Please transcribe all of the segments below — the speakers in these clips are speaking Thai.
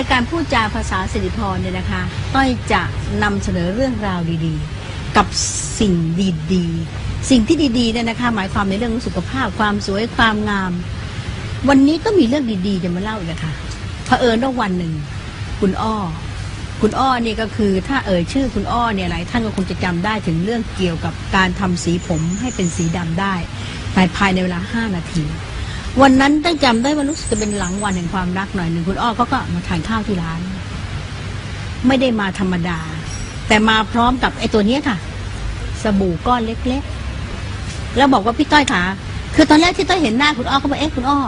ายการพูดจาภาษาสิริพรเนี่ยนะคะ ต้อยจะนำเสนอเรื่องราวดีๆ กับสิ่งดีๆ สิ่งที่ดีๆเนี่ยนะคะ หมายความในเรื่องสุขภาพความสวยความงาม วันนี้ก็มีเรื่องดีๆจะมาเล่าอีกนะคะเผอิญว่าวันหนึ่ง คุณอ้อ คุณอ้อนี่ก็คือถ้าเอ่ยชื่อคุณอ้อเนี่ยหลายท่านก็คงจะจำได้ถึงเรื่องเกี่ยวกับการทำสีผมให้เป็นสีดำได้ภายในเวลาห้านาที วันนั้นตั้งจำได้ว่ารู้สึกจะเป็นหลังวันแห่งความรักหน่อยหนึ่งคุณอ้อเขาก็มาทานข้าวที่ร้าน ไม่ได้มาธรรมดา แต่มาพร้อมกับไอ้ตัวเนี้ยค่ะ สบู่ก้อนเล็กๆ แล้วบอกว่าพี่ต้อยขาคือตอนแรกที่ต้อยเห็นหน้าคุณอ้อเขาบอกเอ๊ะคุณอ้อ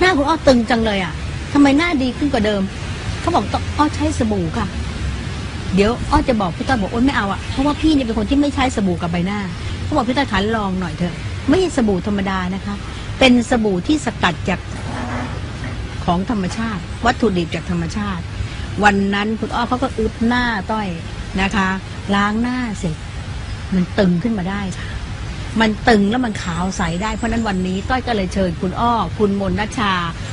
หน้าคุณอ้อตึงจังเลยอะทำไมหน้าดีขึ้นกว่าเดิมเขาบอกต้องอ้อใช้สบู่ค่ะ เดี๋ยวอ้อจะบอกพี่ต้อยบอกโอ๊ยไม่เอาอะเพราะว่าพี่เนี่ยเป็นคนที่ไม่ใช้สบู่กับใบหน้าเขาบอกพี่ต้อยขาลองหน่อยเถอะ ไม่ใช่สบู่ธรรมดานะคะ เป็นสบู่ที่สกัดจากของธรรมชาติ วัตถุดิบจากธรรมชาติ วันนั้นคุณอ้อเขาก็อึบหน้าต้อยนะคะ ล้างหน้าเสร็จ มันตึงขึ้นมาได้ค่ะ มันตึงแล้วมันขาวใสได้เพราะฉะนั้นวันนี้ต้อยก็เลยเชิญคุณอ้อ คุณมนนชา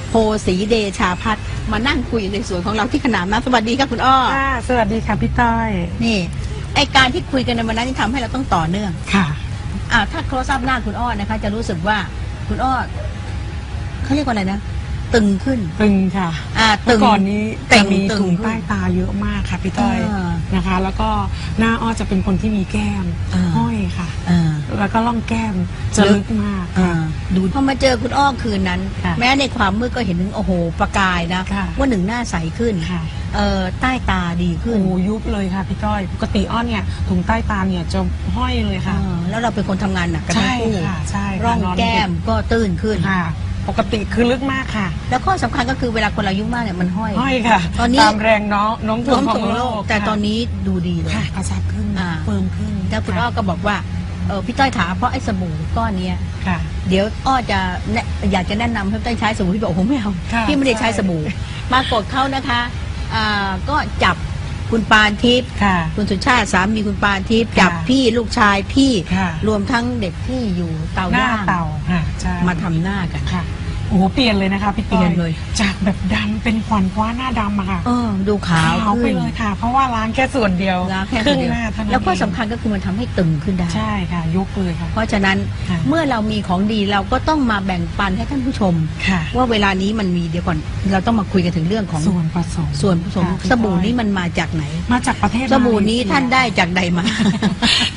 โพสีเดชาพัฒน์มานั่งคุยในสวนของเราที่ขนามนะสวัสดีค่ะคุณอ้อค่ะสวัสดีค่ะพี่ต้อยนี่ไอการที่คุยกันในวันนั้นที่ทำให้เราต้องต่อเนื่องค่ะอ่าถ้าโครซับหน้าคุณอ้อนะคะ จะรู้สึกว่า คุณอ้อเขาเรียกว่าอะไรนะ ตึงขึ้น ตึงค่ะอ่าเมื่ตึองก่อนนี้แต่จะงมีตึงถุงขึ้นใต้ตาเยอะมากค่ะพี่ต้อยอ่านะคะ แล้วก็หน้าอ้อจะเป็นคนที่มีแก้มอ่า ห้อยค่ะ อ่า แล้วก็ร่องแก้มจะลึลึกกมากอ่าดู พอมาเจอคุณอ้อคืนนั้น ค่ะแม้ในความมืดก็เห็นถึงโอ้โหประกายนะ ค่ะ ว่าหนึ่งหน้าใสขึ้นค่ะ เอ่อใต้ตาดีขึ้นโอ้ยุบเลยค่ะพี่ต้อย ปกติอ้อเนี่ยถุงใต้ตาเนี่ยจะห้อยเลยค่ะ เออแล้วเราเป็นคนทำงานหนักกันทั้ใช่งคู่ค่ะใช่ค่ะร่องนนแก้มก็ตื้นขึ้น ค่ะ ปกติคือลึกมากค่ะ แล้วข้อสำคัญก็คือเวลาคนเราอายุ่มากเนี่ยมันห้อย ห้อยค่ะ ตอนนี้ ตามแรงเนาะโน้มถ่วล้งมขอถ่วงงโลโลกกแต่ตอนนี้ดูดีเลย ค่ะกระชับขึ้นอ่า เฟิร์มขึ้นแล้วคุณอ้อก็บอกว่าเออพี่ต้อยถามเพราะไอ้สบู่ก้อนเนี้ยค่ะ เดี๋ยวอ้อจะแนะอยากจะแนะนำให้พี่ต้อยใช้สบู่พี่บอกโอ้โหไม่เอาค่ะ พี่ไม่ได้ใช้ใช่สบู่ปรากฏเขานะคะอ่าก็จับ คุณปานทิพย์ค่ะ คุณสุชาติสามีคุณปานทิพย์ค่ะจับพี่ลูกชายพี่ ค่ะ รวมทั้งเด็กที่อยู่เตาหน้าย่างเต่าค่ะใช่มาทำหน้ากัน ค่ะโอ้โหเปลี่ยนเลยนะคะพี่ต้อเปลี่ยนเลย จากแบบดำเป็นขวานคว้าหน้าดำอะค่ะเออ ดูขาวไปขึ้นเลยค่ะ เพราะว่าล้างแค่ส่วนเดียวล้างแค่ครึ่งเดียวหน้าเท่านั้นแล้วก็เองสำคัญก็คือมันทำให้ตึงขึ้นได้ ใช่ค่ะ ยกเลยค่ะ เพราะฉะนั้นค่ะ เมื่อเรามีของดีเราก็ต้องมาแบ่งปันให้ท่านผู้ชม ค่ะ ว่าเวลานี้มันมีเดี๋ยวก่อน เราต้องมาคุยกันถึงเรื่องของส่วนผสม ส่วนผสมค่ะพี่สบู่ต้อยนี้มันมาจากไหน มาจากประเทศสบู่นี้มเลเซียท่านได้จากใดมา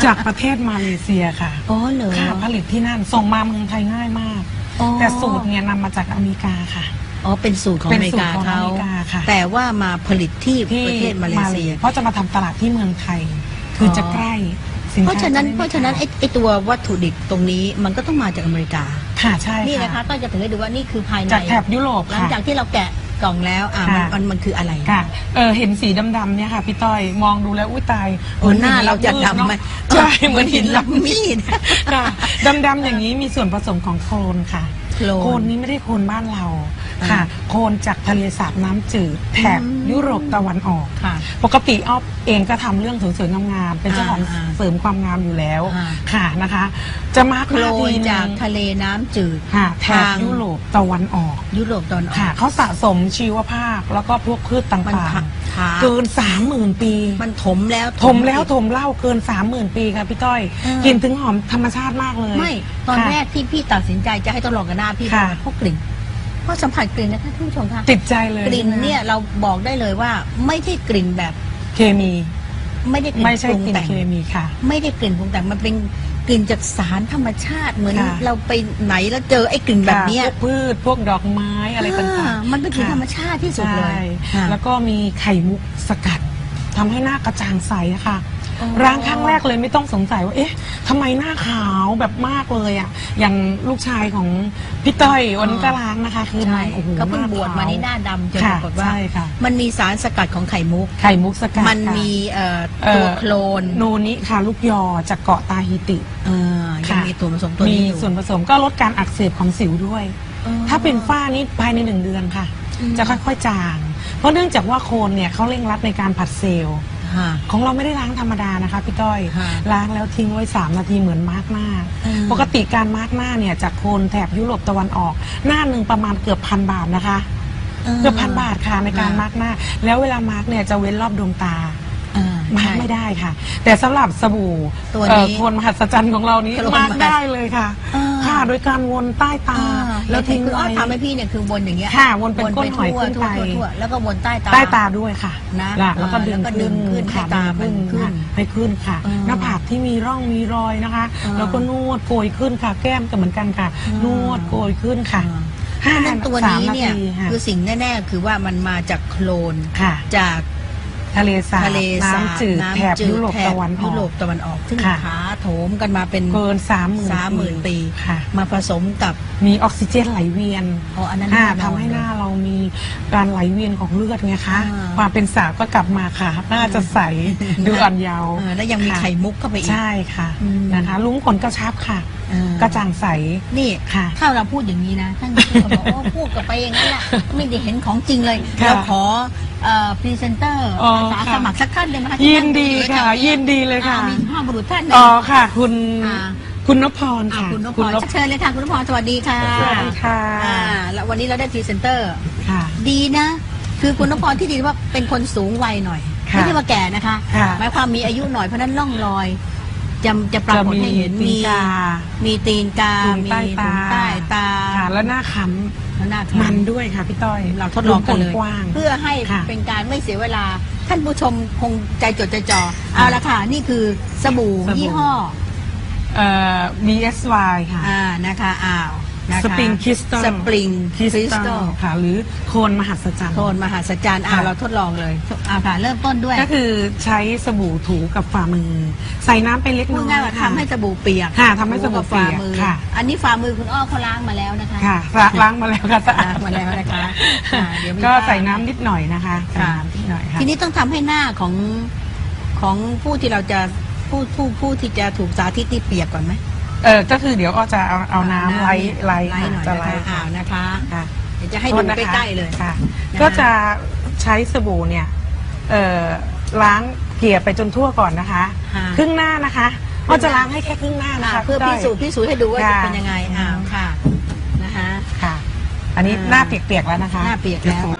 จากประเทศมาเลเซียค่ะ อ๋อเหรอ ค่ะผลิตที่นั่นส่งมาเมืองไทยง่ายมาก อ๋อ แต่สูตรเนี่ยนำมาจากอเมริกาค่ะ อ๋อเป็นสูตรของเป็อนเมริกาสูตรของเขาอเมริกาค่ะ แต่ว่ามาผลิตที่ประเทศมาเลเซีย เพราะจะมาทำตลาดที่เมืองไทย คือจะใกล้สินค้าเพราะฉะนั้นจได้ไม่เพราะฉะนั้นไอ้ไอ้ตัววัตถุดิบตรงนี้มันก็ต้องมาจากอเมริกา ค่ะใช่นี่นะคะต้องจะถึงให้ดูว่านี่คือภายในจากแถบยุโรปหลังค่ะจากที่เราแกะ กล่องแล้วอ่ามันค่ะ มันมันคืออะไร ค่ะ เออเห็นสีดำๆเนี่ยค่ะพี่ต้อยมองดูแล้วอุ้ยตายโอ้หน้าเราจะดำไหมใช่เหเหมืมืออนนหิหินนลับลำมีมีดดค่ะดำๆอย่างนี้มีส่วนผสมของโคลนค่ะโคลนโคลนนี้ไม่ได้โคลนบ้านเราค่ะ โคลนจากทะเลสาบน้ำจืดแถบอืม ยุโรปตะวันออกค่ะ ปกติอ้อฟเองก็ทำเรื่องสวยๆงามๆเป็นเจ้าของอ่าเสริมความงามอยู่แล้วอ่า ค่ะนะคะ จะมาร์กโคลหน้าทีนนึงจากทะเลน้ำจืด ค่ะแถบทาง ยุโรปตะวันออก ยุโรปตอนออค่ะกเขาสะสมชีวภาพแล้วก็พวกพืชต่มันางถาๆ เกินสามหมื่นปี มันถมแล้วถมแล้วถมเล่าเกินสามหมื่นปีค่ะพี่ต้อยเออ กลิ่นถึงหอมธรรมชาติมากเลยไม่ ตอนค่ะ แรกที่พี่ตัดสินใจจะให้ทดลองกับหน้าพี่ค่ะ เพราะกลิ่น เพราะสัมผัสกลิ่นนะคะท่านผู้ชมคะติดใจเลยกลิ่นเนี่ยเราบอกได้เลยว่าไม่ใช่กลิ่นแบบเคมี ไม่ได้กลิ่นไม่ใช่ปรุงกลิ่นแต่งเคมีค่ะ ไม่ได้กลิ่นปรุงแต่งมันเป็นกลิ่นจากสารธรรมชาติเหมือนค่ะ เราไปไหนแล้วเจอไอ้กลิ่นแบบเนี้ยค่ะพวกพืชพวกดอกไม้อะไรต่างอ่ๆมันเป็นกลิ่นค่ะธรรมชาติที่สุดเลย ใช่ค่ะแล้วก็มีไข่มุกสกัดทำให้หน้ากระจ่างใสอะค่ะ อ๋อ ร้างครั้งแรกเลยไม่ต้องสงสัยว่า เอ๊ะทำไมหน้าขาวแบบมากเลยอะอย่างลูกชายของ พี่ต้อยวันนี้ก็ล้างนะคะ คือใช่โอ้โหก็เพิ่งหบวชมานี่หน้าดำจนปค่ะรากฏว่า ใช่ค่ะ มันมีสารสกัดของไข่มุก ไข่มุกสกัดมันค่ะมีเอ่อเอ่อตัวโคลนโนนิค่ะลูกยอจากเกาะตาฮิติ เออยังค่ะ มีตัวผสมตัวมีนี้อยู่ ส่วนผสมก็ลดการอักเสบของสิวด้วย อ๋อถ้าเป็นฝ้านี่ภายในหนึ่งเดือนค่ะ อืมจะค่อยๆจาง เพราะเนื่องจากว่าโคนเนี่ยเขาเร่งรัดในการผัดเซลล์ ค่ะของเราไม่ได้ล้างธรรมดานะคะพี่ต้อยค่ะล้างแล้วทิ้งไว้ 3 นาทีเหมือนมาร์กหน้า อืม ปกติการมาร์กหน้าเนี่ยจากโคนแถบยุโรปตะวันออก หน้าหนึ่งประมาณเกือบพันบาทนะคะเออเกือบพันบาทค่ะในการค่ะมาร์กหน้า แล้วเวลามาร์กเนี่ยจะเว้นรอบดวงตา อ่ามาร์กใช่ ไม่ได้ค่ะ แต่สำหรับสบู่ตัวนี้เอ่อคนมหัศจรรย์ของเรานี้โคนมหัศมาร์กได้เลยค่ะ อ่าค่ะ โดยการวนใต้ตาอ่าแล้แล้ววทิ้ทิ้งงอ้อไว้ ทำให้พี่เนี่ยคือวนอย่างเงี้ยค่ะวนเป็นก้นหอยทั่วขึ้นทั่วไปทั่วทั่วแล้วก็วนใต้ตา ใต้ตาด้วยค่ะนะล่แล้วก็อ่าดึงแล้วก็ดึงขึ้นให้ค่ะตามันขึ้นค่ะให้ขึ้นค่ะอ่าหน้าผากที่มีร่องมีรอยนะคะอ่าแล้วก็นวดโกยขึ้นค่ะ แก้มก็เหมือนกันค่ะอ่านนวดโกยขึ้นค่ะเพราะฉะนั้นตัวนี้เนี่ยสามนาทีค่ะคือสิ่งแน่ๆ คือว่ามันมาจากโคลนค่ะ จาก ทะเลสาบทะเลสาบน้ำจืดแถบน้ำยุโรปแถบตะวันอยุโรอปก ตะวันออกซึ่งค่ะถาโถมกันมาเป็นเกินสามหมื่นสามหมื่นปีค่ะ มาผสมกับมีออกซิเจนไหลเวียนอ๋ออันนั้นอ่าแน่นอน ทำให้หน้าเรามีการไหลเวียนของเลือดไงคะอ่า ความเป็นสาวก็กลับมาค่ะ หน้าจะใสดูอ่อนเยาว์เออแล้วยังมีค่ะไข่มุกเข้าไปอีก ใช่ค่ะอืม นะคะลุ้งขนกระชับค่ะ เออกระจ่างใส นี่ค่ะ ถ้าเราพูดอย่างนี้นะท่านผู้ชมบอกว่า พูดกับไปอย่างนั้นแหละไม่ได้เห็นของจริงเลยค่ะ เราขอ พรีเซนเตอร์อ๋ออาสาค่ะสมัครสักท่านเลยนะคะยินดีค่ะยินดีเลยค่ะ อ่ามีห้าบุรุษท่านหนึ่ง อ๋อค่ะ คุณอ่า คุณนพพรอ่าค่ะคุณนพพรเชิญเลยค่ะคุณนพพรสวัสดีค่ะสวัสดีค่ะอ่าแล้ววันนี้เราได้พรีเซนเตอร์ ค่ะ ดีนะ คือคุณนพพรที่ดีว่าเป็นคนสูงวัยหน่อยค่ะไม่ใช่ว่าแก่นะคะค่ะหมายความมีอายุหน่อยเพราะฉะนั้นร่องรอยจะจะปรากฏให้เห็นมีกามีตีนกาถุงมีใต้ตา ถุงใต้ตา ค่ะแล้วหน้าค้ แล้วหน้าำคล้ำมันด้วยค่ะพี่ต้อยเราทดลองกันเลย กว้าง เพื่อให้ค่ะเป็นการไม่เสียเวลา ท่านผู้ชมคงใจจดใจจ่อเอาละค่ะ นี่คือสบู่สบู่ ยี่ห้อ เอ่อ BSY ค่ะ อ่านะคะอ้าว นะคะสปริงคริสตัล สปริงคริสตัลค่ะ หรือโคนมหัศจรรย์โทนมหัศจรรย์อ่าค่ะ เราทดลองเลยอ่าค่ะ เริ่มต้นด้วยก็คือใช้สบู่ถูกับฝ่ามือ ใส่น้ำไปเล็กพูน้ดอยง่ายว่าค่ะ ทำให้สบู่เปียกค่ะทำให้สบู่เปียกฝ่ามือค่ะ อันนี้ฝ่ามือคุณอ้อเขาล้างมาแล้วนะคะ ค่ะล้างมาแล้วค่ะสะอาล้าดงมาแล้วนะคะอ่าเดี๋ยวมีก็ภาพใส่น้ำนิดหน่อยนะคะใส่ค่ะน้ำนิดหน่อยค่ะ ทีนี้ต้องทำให้หน้าของของผู้ที่เราจะผู้ผู้ผู้ที่จะถูกสาธิตนี่เปียกก่อนไหม เออก็คือเดี๋ยวก็จะเอาเอาน้ำไล่ไล่ไล่ค่ะหน่อยจะนะไล่คะอ่าค่ะนะคะค่ะเดี๋ยวจะให้โทดูษนะคะใกล้ๆเลย ค่ะ นะคะ ก็จะใช้สบู่เนี่ยเอ่อล้างเกลี่ยไปจนทั่วก่อนนะคะ ค่ะครึ่งหน้านะคะก็จะล้างให้แค่ครึ่งหน้านะค่ะคะเพื่อพิพี่ต้ยสูจน์พิสูจน์ให้ดูว่าจะค่ะเป็นยังไงอ้าวค่ะนะคะ ค่ะ อันนี้อ่า หน้าเปียกๆแล้วนะคะหน้าเปียกแล้วดี๋ย